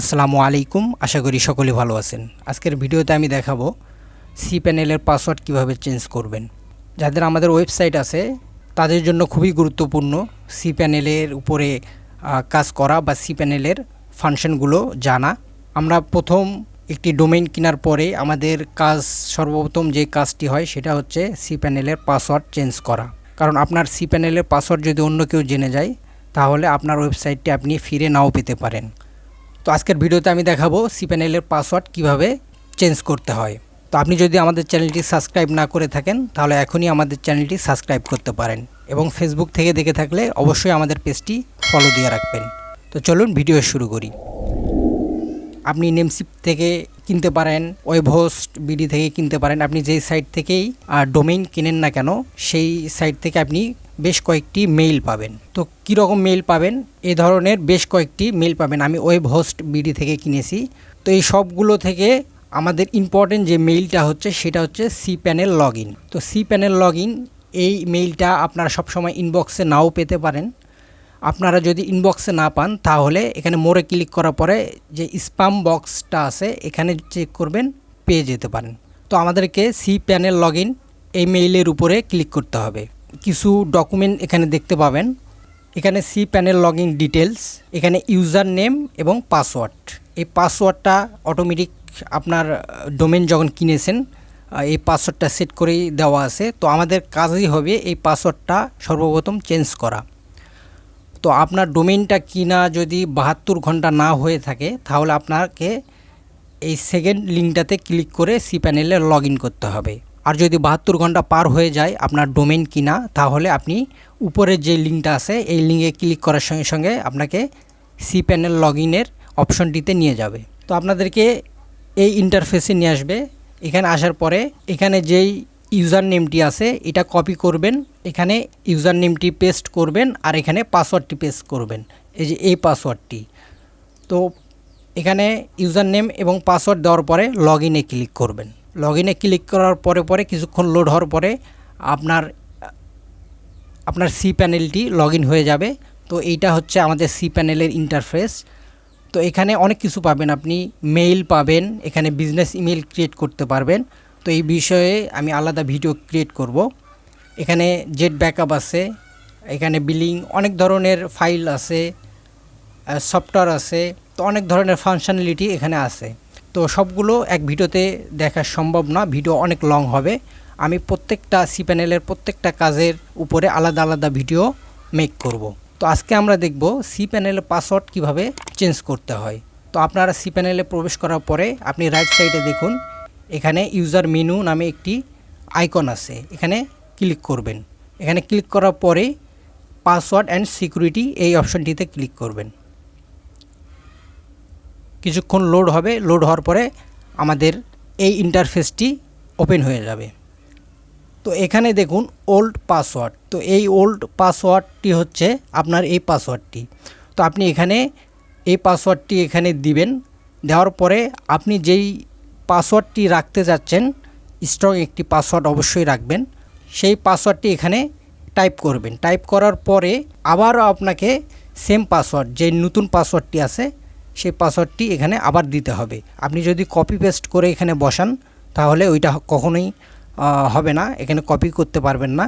আসসালামু আলাইকুম, আশা করি সকলে ভালো আছেন। আজকের ভিডিওতে আমি দেখাবো সি প্যানেলের পাসওয়ার্ড কীভাবে চেঞ্জ করবেন। যাদের আমাদের ওয়েবসাইট আছে, তাদের জন্য খুবই গুরুত্বপূর্ণ সি প্যানেলের উপরে কাজ করা বা সি প্যানেলের ফাংশনগুলো জানা। আমরা প্রথম একটি ডোমেইন কেনার পরে আমাদের কাজ, সর্বপ্রথম যে কাজটি হয়, সেটা হচ্ছে সি প্যানেলের পাসওয়ার্ড চেঞ্জ করা। কারণ আপনার সি প্যানেলের পাসওয়ার্ড যদি অন্য কেউ জেনে যায়, তাহলে আপনার ওয়েবসাইটটি আপনি ফিরে নাও পেতে পারেন। তো আজকের ভিডিওতে আমি দেখাবো সি প্যানেলের পাসওয়ার্ড কীভাবে চেঞ্জ করতে হয়। তো আপনি যদি আমাদের চ্যানেলটি সাবস্ক্রাইব না করে থাকেন, তাহলে এখনই আমাদের চ্যানেলটি সাবস্ক্রাইব করতে পারেন এবং ফেসবুক থেকে দেখে থাকলে অবশ্যই আমাদের পেজটি ফলো দিয়ে রাখবেন। তো চলুন ভিডিও শুরু করি। আপনি নেমসিপ থেকে কিনতে পারেন ওয়েব হোস্ট বিডি থেকে কিনতে পারেন, আপনি যেই সাইট থেকেই ডোমেইন কিনেন না কেন, সেই সাইট থেকে আপনি বেশ কয়েকটি মেইল পাবেন। তো কীরকম মেইল পাবেন? এ ধরনের বেশ কয়েকটি মেইল পাবেন। আমি ওয়েব হোস্ট বিডি থেকে কিনেছি। তো এই সবগুলো থেকে আমাদের ইম্পর্টেন্ট যে মেইলটা হচ্ছে, সেটা হচ্ছে সি প্যানেল লগ তো সি প্যানেল লগ এই মেইলটা আপনারা সবসময় ইনবক্সে নাও পেতে পারেন। আপনারা যদি ইনবক্সে না পান, তাহলে এখানে মোড়ে ক্লিক করার পরে যে স্পাম বক্সটা আছে, এখানে চেক করবেন, পেয়ে যেতে পারেন। তো আমাদেরকে সি প্যানেল লগ এই মেইলের উপরে ক্লিক করতে হবে। কিছু ডকুমেন্ট এখানে দেখতে পাবেন। এখানে সি প্যানেল লগ ডিটেলস এখানে ইউজার নেম এবং পাসওয়ার্ড এই পাসওয়ার্ডটা অটোমেটিক আপনার ডোমেন যখন কিনেছেন এই পাসওয়ার্ডটা সেট করেই দেওয়া আছে। তো আমাদের কাজই হবে এই পাসওয়ার্ডটা সর্বপ্রথম চেঞ্জ করা। তো আপনার ডোমেইনটা কিনা যদি বাহাত্তর ঘণ্টা না হয়ে থাকে, তাহলে আপনাকে এই সেকেন্ড লিঙ্কটাতে ক্লিক করে সি প্যানেলে লগ করতে হবে। আর যদি বাহাত্তর ঘণ্টা পার হয়ে যায় আপনার ডোমেইন কিনা, তাহলে আপনি উপরের যে লিঙ্কটা আছে, এই লিঙ্কে ক্লিক করার সঙ্গে সঙ্গে আপনাকে সি প্যানেল লগ ইনের অপশনটিতে নিয়ে যাবে। তো আপনাদেরকে এই ইন্টারফেসে নিয়ে আসবে। এখানে আসার পরে এখানে যেই ইউজার নেমটি আছে, এটা কপি করবেন। এখানে ইউজার নেমটি পেস্ট করবেন আর এখানে পাসওয়ার্ডটি পেস্ট করবেন। এই যে এই পাসওয়ার্ডটি তো এখানে ইউজার নেম এবং পাসওয়ার্ড দেওয়ার পরে লগ ইনে ক্লিক করবেন। লগ ইনে ক্লিক করার পরে পরে কিছুক্ষণ লোড হওয়ার পরে আপনার আপনার সি প্যানেলটি লগ হয়ে যাবে। তো এইটা হচ্ছে আমাদের সি প্যানেলের ইন্টারফেস তো এখানে অনেক কিছু পাবেন আপনি। মেইল পাবেন, এখানে বিজনেস ইমেল ক্রিয়েট করতে পারবেন। তো এই বিষয়ে আমি আলাদা ভিডিও ক্রিয়েট করব। এখানে জেট ব্যাকআপ আছে, এখানে বিলিং অনেক ধরনের ফাইল আছে সফটওয়্যার আছে। তো অনেক ধরনের ফাংশনালিটি এখানে আছে। তো সবগুলো এক ভিডিওতে দেখা সম্ভব না, ভিডিও অনেক লং হবে। আমি প্রত্যেকটা সি প্যানেলের প্রত্যেকটা কাজের উপরে আলাদা আলাদা ভিডিও মেক করব। তো আজকে আমরা দেখব সি প্যানেলের পাসওয়ার্ড কীভাবে চেঞ্জ করতে হয়। তো আপনারা সি প্যানেলে প্রবেশ করার পরে আপনি রাইট সাইডে দেখুন, এখানে ইউজার মেনু নামে একটি আইকন আছে। এখানে ক্লিক করবেন। এখানে ক্লিক করার পরে পাসওয়ার্ড অ্যান্ড সিকিউরিটি এই অপশনটিতে ক্লিক করবেন। কিছুক্ষণ লোড হবে। লোড হওয়ার পরে আমাদের এই ইন্টারফেসটি ওপেন হয়ে যাবে। তো এখানে দেখুন ওল্ড পাসওয়ার্ড তো এই ওল্ড পাসওয়ার্ডটি হচ্ছে আপনার এই পাসওয়ার্ডটি তো আপনি এখানে এই পাসওয়ার্ডটি এখানে দিবেন। দেওয়ার পরে আপনি যেই পাসওয়ার্ডটি রাখতে যাচ্ছেন স্ট্রং একটি পাসওয়ার্ড অবশ্যই রাখবেন। সেই পাসওয়ার্ডটি এখানে টাইপ করবেন। টাইপ করার পরে আবারও আপনাকে সেম পাসওয়ার্ড যে নতুন পাসওয়ার্ডটি আছে সেই পাসওয়ার্ডটি এখানে আবার দিতে হবে। আপনি যদি কপি পেস্ট করে এখানে বসান, তাহলে ওইটা কখনোই হবে না। এখানে কপি করতে পারবেন না।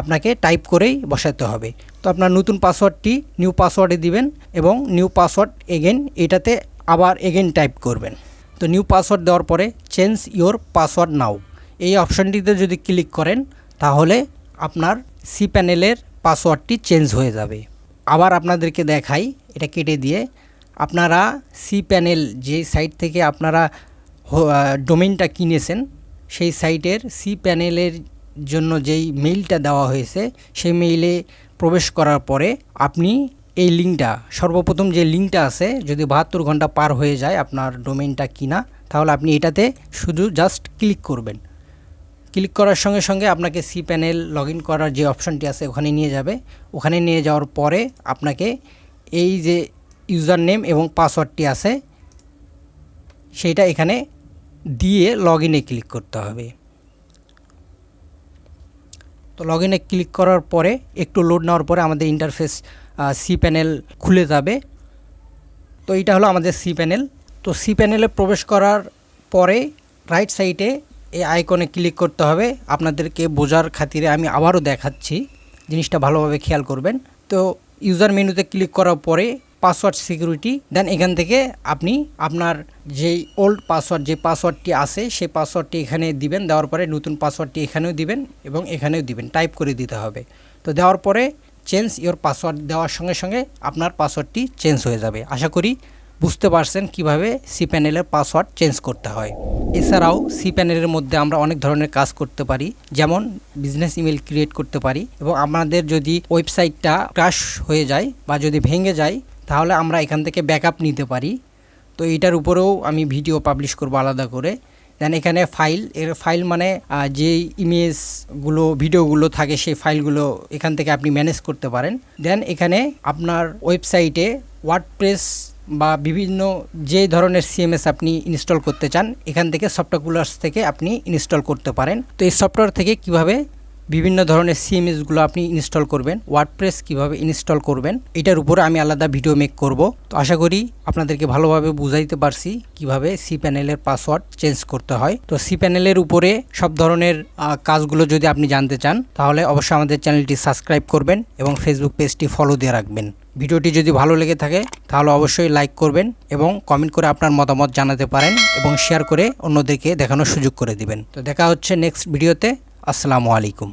আপনাকে টাইপ করেই বসাতে হবে। তো আপনার নতুন পাসওয়ার্ডটি নিউ পাসওয়ার্ডে দিবেন এবং নিউ পাসওয়ার্ড এগেন এটাতে আবার এগেন টাইপ করবেন। তো নিউ পাসওয়ার্ড দেওয়ার পরে চেঞ্জ ইওর পাসওয়ার্ড নাও এই অপশানটিতে যদি ক্লিক করেন, তাহলে আপনার সি প্যানেলের পাসওয়ার্ডটি চেঞ্জ হয়ে যাবে। আবার আপনাদেরকে দেখাই, এটা কেটে দিয়ে আপনারা সি প্যানেল যে সাইট থেকে আপনারা ডোমেনটা কিনেছেন, সেই সাইটের সি প্যানেলের জন্য যেই মেইলটা দেওয়া হয়েছে, সেই মেইলে প্রবেশ করার পরে আপনি এই লিঙ্কটা সর্বপ্রথম যে লিঙ্কটা আছে, যদি বাহাত্তর ঘণ্টা পার হয়ে যায় আপনার ডোমেনটা কিনা, তাহলে আপনি এটাতে শুধু জাস্ট ক্লিক করবেন। ক্লিক করার সঙ্গে সঙ্গে আপনাকে সি প্যানেল লগ করার যে অপশানটি আছে, ওখানে নিয়ে যাবে। ওখানে নিয়ে যাওয়ার পরে আপনাকে এই যে ইউজার নেম এবং পাসওয়ার্ডটি আছে সেইটা এখানে দিয়ে লগ ইনে ক্লিক করতে হবে। তো লগ ইনে ক্লিক করার পরে, একটু লোড নেওয়ার পরে আমাদের ইন্টারফেস সি প্যানেল খুলে যাবে। তো এটা হলো আমাদের সি প্যানেল। তো সি প্যানেলে প্রবেশ করার পরে রাইট সাইডে এই আইকনে ক্লিক করতে হবে। আপনাদেরকে বোঝার খাতিরে আমি আবারও দেখাচ্ছি, জিনিসটা ভালোভাবে খেয়াল করবেন। তো ইউজার মেনুতে ক্লিক করার পরে পাসওয়ার্ড সিকিউরিটি দেন এখান থেকে আপনি আপনার যেই ওল্ড পাসওয়ার্ড যে পাসওয়ার্ডটি আছে, সেই পাসওয়ার্ডটি এখানে দিবেন, দেওয়ার পরে নতুন পাসওয়ার্ডটি এখানেও দিবেন এবং এখানেও দিবেন। টাইপ করে দিতে হবে। তো দেওয়ার পরে চেঞ্জ ইওর পাসওয়ার্ড দেওয়ার সঙ্গে সঙ্গে আপনার পাসওয়ার্ডটি চেঞ্জ হয়ে যাবে। আশা করি বুঝতে পারছেন কীভাবে সি প্যানেলের পাসওয়ার্ড চেঞ্জ করতে হয়। এছাড়াও সি প্যানেলের মধ্যে আমরা অনেক ধরনের কাজ করতে পারি, যেমন বিজনেস ইমেল ক্রিয়েট করতে পারি এবং আমাদের যদি ওয়েবসাইটটা ক্রাশ হয়ে যায় বা যদি ভেঙে যায় তাহলে আমরা এখান থেকে ব্যাকআপ নিতে পারি। তো এইটার উপরেও আমি ভিডিও পাবলিশ করব আলাদা করে। দেন এখানে ফাইল এর ফাইল মানে যে ইমেজগুলো ভিডিওগুলো থাকে সেই ফাইলগুলো এখান থেকে আপনি ম্যানেজ করতে পারেন। দেন এখানে আপনার ওয়েবসাইটে ওয়ার্ডপ্রেস বা বিভিন্ন যে ধরনের সিএমএস আপনি ইনস্টল করতে চান, এখান থেকে সফটওয়্যারগুলোর থেকে আপনি ইনস্টল করতে পারেন। তো এই সফটওয়্যার থেকে কীভাবে বিভিন্ন ধরনের সিএমএসগুলো আপনি ইনস্টল করবেন ওয়ার্ডপ্রেস কীভাবে ইনস্টল করবেন, এটার উপরে আমি আলাদা ভিডিও মেক করব। তো আশা করি আপনাদেরকে ভালোভাবে বুঝাইতে পারছি কীভাবে সি প্যানেলের পাসওয়ার্ড চেঞ্জ করতে হয়। তো সি প্যানেলের উপরে সব ধরনের কাজগুলো যদি আপনি জানতে চান, তাহলে অবশ্যই আমাদের চ্যানেলটি সাবস্ক্রাইব করবেন এবং ফেসবুক পেজটি ফলো দিয়ে রাখবেন। ভিডিওটি যদি ভালো লেগে থাকে, তাহলে অবশ্যই লাইক করবেন এবং কমেন্ট করে আপনার মতামত জানাতে পারেন এবং শেয়ার করে অন্যদেরকে দেখানোর সুযোগ করে দিবেন। তো দেখা হচ্ছে নেক্সট ভিডিওতে আসসালামু আলাইকুম।